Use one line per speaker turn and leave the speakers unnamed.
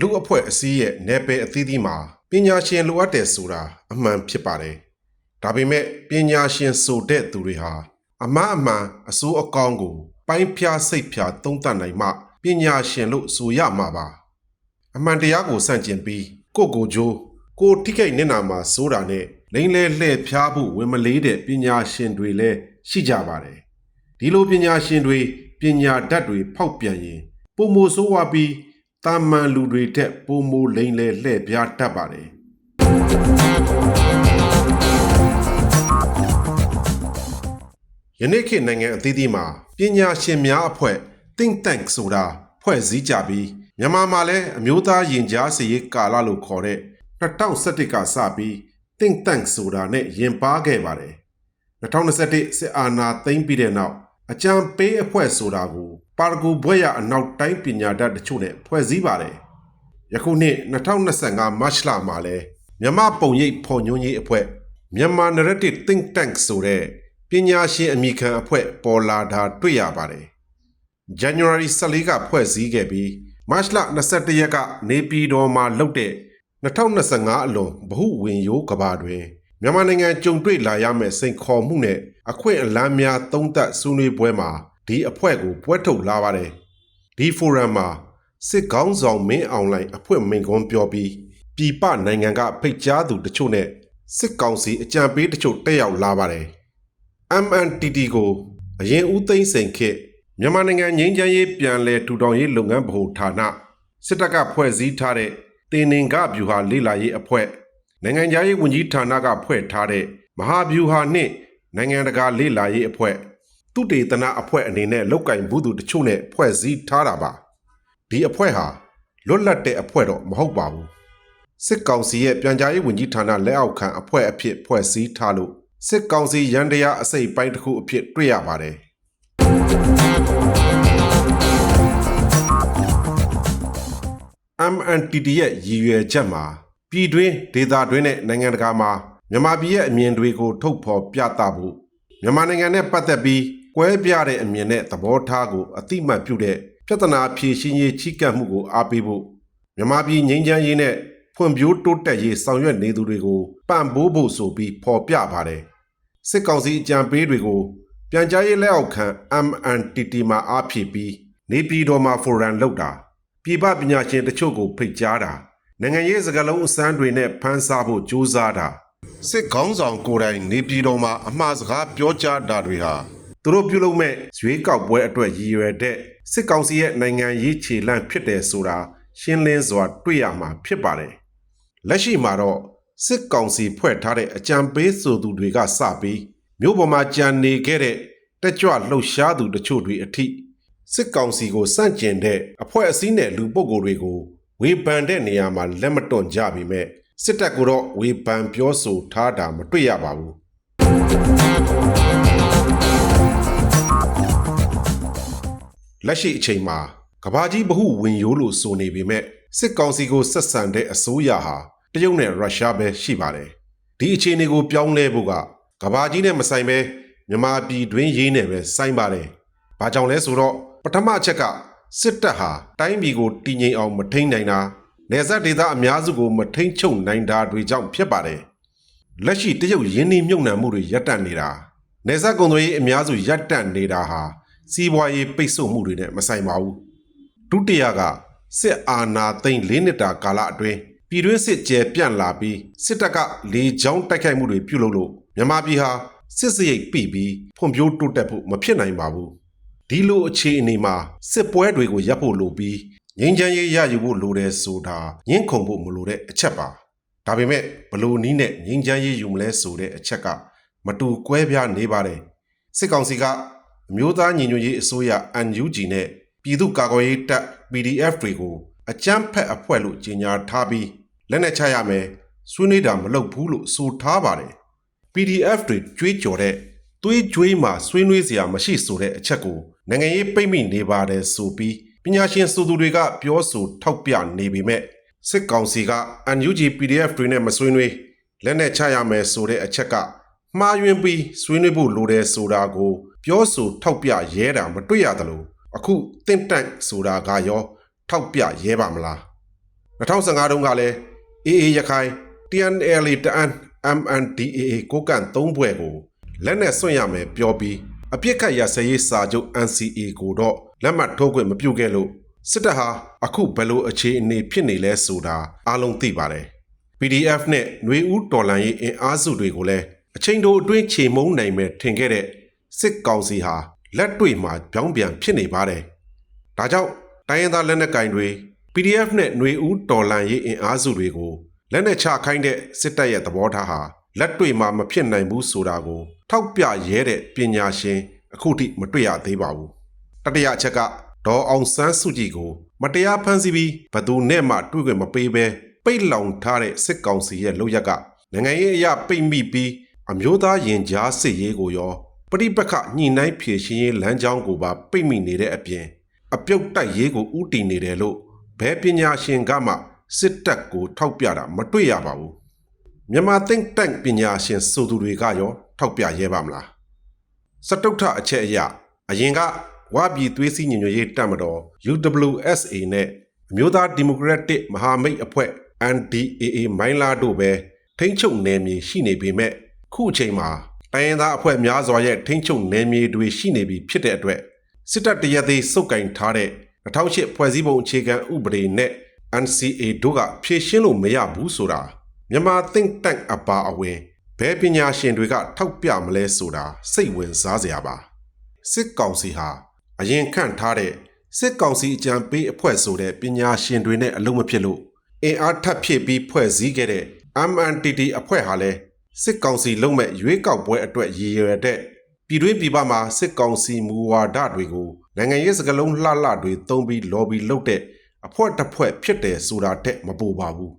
လူအဖွဲ့အစည်းရဲ့နယ်ပယ်အသီးသီးမှာပညာရှင်လိုအပ်တယ်ဆိုတာအမှန်ဖြစ်ပါတယ်။ဒါပေမဲ့ပညာရှင်ဆိုတဲ့သူတွေဟာအမှားအမှန်အစိုးအကောင်းကို ပိုင်းဖြားစိတ်ဖြာသုံးသပ်နိုင်မှပညာရှင်လို့ဆိုရမှာပါ။အမှန်တရားကိုစန့်ကျင်ပြီးကိုယ့်ကိုယ်ကျိုးကိုယ်ထိခိုက်နေနာမှာစိုးတာနဲ့လိမ့်လဲလှည့်ဖျားဖို့ဝင်မလေးတဲ့ပညာရှင်တွေလည်းရှိကြပါတယ်။ဒီလိုပညာရှင်တွေပညာဓာတ်တွေဖောက်ပြန်ရင်ပုံမိုဆိုးဝါးပြီး တာမန်လူတွေတက်ပုံမိုလိမ့်လဲလှည့်ပြားတတ်ပါတယ်ယနေ့ခေတ်နိုင်ငံအသီးသီးမှာပညာရှင်များအဖွဲ့ think tank ဆိုတာဖွဲ့စည်းကြပြီးမြန်မာမှာလည်းအမျိုးသားရင်ကြားစရေးကာလလို့ခေါ်တဲ့2017ကစပြီး think tank ဆိုတာနဲ့ရင်ပါခဲ့ပါတယ်2021စစ်အာဏာသိမ်းပြီးတဲ့နောက်အကြံပေးအဖွဲ့ဆိုတာကို ပါရဂူဘွဲ့ရအနောက်တိုင်းပညာတတ်တချို့နဲ့ဖွဲ့စည်းပါတယ်ယခုနှစ်2025မတ်လမှာလဲမြမပုံရိပ်ဖော်ညွှန်းရေးအဖွဲ့မြန်မာ narrative think tank ဆိုတဲ့ပညာရှင်အမိခံအဖွဲ့ပေါ်လာတာတွေ့ရပါတယ် January 14ကဖွဲ့စည်းခဲ့ပြီး March 21ရက်ကနေပြည်တော်မှာလုပ်တဲ့2025အလွန်ဗဟုဝင်ရိုးကဘာတွင်မြန်မာနိုင်ငံကြုံတွေ့လာရမယ့်စိန်ခေါ်မှုနဲ့အခွင့်အလမ်းများသုံးသပ်ဆွေးနွေးပွဲမှာ ဒီအဖွဲ့ကိုပွဲထုတ်လာပါတယ်ဒီဖိုရမ်မှာစစ်ကောင်းဆောင်မင်းအောင်လှိုင်အဖွဲ့မိန်ကွန်းပြောပြီးပြည်ပနိုင်ငံကဖိတ်ကြားသူတချို့နဲ့စစ်ကောင်စီအကြံပေးတချို့တက်ရောက်လာပါတယ် MNTT ကိုအရင်ဦးသိန်းစိန်ခေတ်မြန်မာနိုင်ငံငြိမ်းချမ်းရေးပြန်လည်ထူထောင်ရေးလုပ်ငန်းဗဟိုဌာနစစ်တပ်ကဖွဲ့စည်းထားတဲ့တင်နင်္ဂဗျူဟာလေ့လာရေးအဖွဲ့နိုင်ငံခြားရေးဝန်ကြီးဌာနကဖွဲ့ထားတဲ့မဟာဗျူဟာနှင့်နိုင်ငံတကာလေ့လာရေးအဖွဲ့ သူတေသနအဖွဲ့အနေနဲ့လောက်ကင်ဘူးသူတချို့နဲ့ဖွဲ့စည်းထားတာပါဒီအဖွဲ့ဟာလွတ်လပ်တဲ့အဖွဲ့တော့မဟုတ်ပါဘူးစစ်ကောင်စီရဲ့ပြန်ကြားရေးဝန်ကြီးဌာနလက်အောက်ခံအဖွဲ့အဖြစ်ဖွဲ့စည်းထားလို့စစ်ကောင်စီရန်တရားအစိပ်ပိုင်းတစ်ခုအဖြစ်တွေ့ရပါတယ် MNTD ရဲ့ရည်ရွယ်ချက်မှာပြည်တွင်းဒေသတွင်းနဲ့နိုင်ငံတကာမှာမြန်မာပြည်ရဲ့အမြင်တွေကို ထုတ်ဖော်ပြသဖို့မြန်မာနိုင်ငံနဲ့ပတ်သက်ပြီး ကွဲပြားတဲ့အမြင်နဲ့သဘောထားကိုအတိမတ်ပြုတဲ့ပြဿနာဖြေရှင်းရေးချိကပ်မှုကိုအားပေးဖို့မြန်မာပြည်ငြိမ်းချမ်းရေးနဲ့ဖွံ့ဖြိုးတိုးတက်ရေးဆောင်ရွက်နေသူတွေကိုပံ့ပိုးဖို့ဆိုပြီးဖော်ပြပါတယ်စစ်ကောင်စီအကြံပေးတွေကိုပြန်ကြားရေးလက်အောက်ခံ MNTT မှာအားဖြည့်ပြီးနေပြည်တော်မှာဖိုရမ်လုပ်တာပြည်ပပညာရှင်တချို့ကိုဖိတ်ကြားတာနိုင်ငံရေးစကားလုံးအစမ်းတွေနဲ့ဖန်ဆားဖို့ကြိုးစားတာစစ်ခေါင်းဆောင်ကိုယ်တိုင်နေပြည်တော်မှာအမှားစကားပြောကြားတာတွေဟာ သူတို့ပြုလုပ်မဲ့ရွေးကောက်ပွဲအတွက်ရည်ရွယ်တဲ့စစ်ကောင်စီရဲ့နိုင်ငံရေးခြေလှမ်းဖြစ်တယ်ဆိုတာရှင်းလင်းစွာ တွေ့ရမှာဖြစ်ပါတယ်လက်ရှိမှာတော့စစ်ကောင်စီဖွဲ့ထားတဲ့အကြံပေးဆိုသူတွေကစပြီးမြို့ပေါ်မှာကြံနေခဲ့တဲ့တက်ကြွလှုပ်ရှားသူတချို့တွေအထိစစ်ကောင်စီကိုစန့်ကျင်တဲ့အဖွဲ့အစည်းနဲ့လူပုဂ္ဂိုလ်တွေကိုဝေဖန်တဲ့နေရာမှာလက်မတွန့်ကြပြီမဲ့စစ်တပ်ကတော့ဝေဖန်ပြောဆိုထားတာမတွေ့ရပါဘူး လက်ရှိအချိန်မှာကဘာကြီးဘဟုဝင်ရိုးလို့ဆိုနေပေမဲ့စစ်ကောင်စီကိုဆက်ဆံတဲ့အစိုးရဟာတရုတ်နဲ့ရုရှားပဲရှိပါတယ်ဒီအခြေအနေကိုပြောင်းလဲဖို့ကကဘာကြီးနဲ့မဆိုင်ပဲမြန်မာပြည်တွင်းရေးနဲ့ပဲဆိုင်ပါတယ်ဘာကြောင့်လဲဆိုတော့ပထမအချက်ကစစ်တပ်ဟာတိုင်းပြည်ကိုတည်ငြိမ်အောင်မထိန်နိုင်တာနေဆက်ဒေသအများစုကိုမထိန်ချုပ်နိုင်တာတွေကြောင့်ဖြစ်ပါတယ်လက်ရှိတရုတ်ရင်းနှီးမြုပ်နှံမှုတွေရပ်တန့်နေတာနေဆက်ကုန်သွယ်ရေးအများစုရပ်တန့်နေတာဟာ စီးပွားရေးပိတ်ဆို့မှုတွေနဲ့မဆိုင်ပါဘူးဒုတိယကစစ်အာဏာသိမ်း၄နှစ်တာကာလအတွင်းပြည်တွင်းစစ်ကျဲပြန့်လာပြီးစစ်တပ်ကလေကြောင်းတိုက်ခိုက်မှုတွေပြုလုပ်လို့မြန်မာပြည်ဟာစစ်စရိတ်ပြပြီးဖွံ့ဖြိုးတိုးတက်ဖို့မဖြစ်နိုင်ပါဘူးဒီလိုအခြေအနေမှာစစ်ပွဲတွေကိုရပ်ဖို့လိုပြီးငြိမ်းချမ်းရေးရယူဖို့လိုတယ်ဆိုတာညှင်းခုန်ဖို့မလိုတဲ့အချက်ပါဒါပေမဲ့ဘလို့နီးနဲ့ငြိမ်းချမ်းရေးယူမလဲဆိုတဲ့အချက်က မတူကွဲပြားနေပါတယ်စစ်ကောင်စီက အမျိုးသားညီညွတ်ရေးအစိုးရ NUG နဲ့ပြည်သူ့ကာကွယ်ရေးတပ် PDF တွေကိုအကြမ်းဖက်အဖွဲ့လို့ကြေညာထားပြီးလက်နက်ချရမယ်ဆွေးနွေးတာမလုပ်ဘူးလို့ဆိုထားပါတယ် PDF တွေကြွေးကြော်တဲ့သွေးကြွေးမှာဆွေးနွေးစရာမရှိဆိုတဲ့အချက်ကိုနိုင်ငံရေးပိတ်မိနေပါတယ်ဆိုပြီးပညာရှင်စုသူတွေကပြောဆိုထောက်ပြနေပေမဲ့စစ်ကောင်စီက NUG PDF တွေနဲ့မဆွေးနွေးလက်နက်ချရမယ်ဆိုတဲ့အချက်ကမှားယွင်းပြီးဆွေးနွေးဖို့လိုတယ်ဆိုတာကို ပြောဆိုထောက်ပြရဲတာမတွေ့ရသလိုအခုတင့်တန့်ဆိုတာကရောထောက်ပြရဲပါမလား2015တုန်းကလည်း AA ရခိုင် TNLA တအန်း MNDAA ကိုကန့်၃ဘွဲ့ကိုလက်နဲ့ဆွင့်ရမယ်ပြောပြီးအပြစ်ခတ်ရစရေးစာချုပ် NCA ကိုတော့လက်မှတ်ထိုးခွင့်မပြုခဲ့လို့စစ်တပ်ဟာအခုဘယ်လိုအခြေအနေဖြစ်နေလဲဆိုတာအားလုံးသိပါတယ် PDF နဲ့ຫນွေဦးတော်လန်ရေးအင်အားစုတွေကိုလည်းအချိန်တိုအတွင်းခြေမုံနိုင်မယ်ထင်ခဲ့တဲ့ စစ်ကောင်စီဟာလက်တွေ့မှာပြောင်းပြန်ဖြစ်နေပါတယ်။ဒါကြောင့်တိုင်းရင်းသားလက်နက်ကင်တွေ PDF နဲ့ຫນွေဦးတော်လန်ရေးအင်အားစုတွေကိုလက်နက်ချခိုင်းတဲ့စစ်တပ်ရဲ့သဘောထားဟာလက်တွေ့မှာမဖြစ်နိုင်ဘူးဆိုတာကို ထောက်ပြရဲတဲ့ပညာရှင် အခုထိမတွေ့ရသေးပါဘူး။တတိယအချက်ကဒေါ်အောင်ဆန်းစုကြည်ကို မတရားဖမ်းဆီးပြီးဘသူနဲ့မှတွေ့ခွင့်မပေးဘဲပိတ်လောင်ထားတဲ့စစ်ကောင်စီရဲ့လုပ်ရက်ကနိုင်ငံရေးအရာပိတ်မိပြီးအမျိုးသားရင်ကြားစစ်ရေးကိုရော ပရိပက္ခညှိနှိုင်းဖြေရှင်းရေးလမ်းကြောင်းကိုပါပိတ်မိနေတဲ့အပြင် အပြုတ်တိုက်ရေးကိုဥတီနေတယ်လို့ဘယ်ပညာရှင်ကမှစစ်တပ်ကိုထောက်ပြတာမတွေ့ရပါဘူးမြန်မာ think tank ပညာရှင်ဆိုသူတွေကရောထောက်ပြရဲပါမလားစတုထအချက်အရအရင်ကဝါပြည်သွေးစည်းညီညွတ်ရေးတပ်မတော် UWSA နဲ့အမျိုးသားဒီမိုကရက်တစ်မဟာမိတ်အဖွဲ့ NDAA မိုင်းလာတို့ပဲထိမ့်ချုပ်နယ်မြေရှိနေပေမဲ့ခုအချိန်မှာ တိုင်းရင်းသားအဖွဲ့များစွာရဲ့ထိမ့်ချုပ်နယ်မြေတွေရှိနေပြီဖြစ်တဲ့အတွက်စစ်တပ်တရက်သေးစုပ်ကင်ထားတဲ့2008ဖွဲ့စည်းပုံအခြေခံဥပဒေနဲ့ NCA တို့ကဖြည့်ရှင်းလို့မရဘူးဆိုတာမြန်မာ think tank အပါအဝင်ဘယ်ပညာရှင်တွေက ထောက်ပြမလဲဆိုတာစိတ်ဝင်စားစရာပါစစ်ကောင်စီဟာအရင်ခန့်ထားတဲ့စစ်ကောင်စီအကြံပေးအဖွဲ့ဆိုတဲ့ပညာရှင်တွေနဲ့အလုံးမဖြစ်လို့အင်အားထပ်ဖြည့်ပြီးဖွဲ့စည်းခဲ့တဲ့ MNTT အဖွဲ့ဟာလည်း စစ်ကောင်စီလုံးမဲ့ရွေးကောက်ပွဲအတွက်ရည်ရွယ်တဲ့ပြည်တွင်းပြည်ပမှာစစ်ကောင်စီမူဝါဒတွေကိုနိုင်ငံရေးစကလုံးလှလှတွေသုံးပြီး lobby လုပ်တဲ့အဖွဲ့တစ်ဖွဲ့ဖြစ်တယ်ဆိုတာတဲ့မပူပါဘူး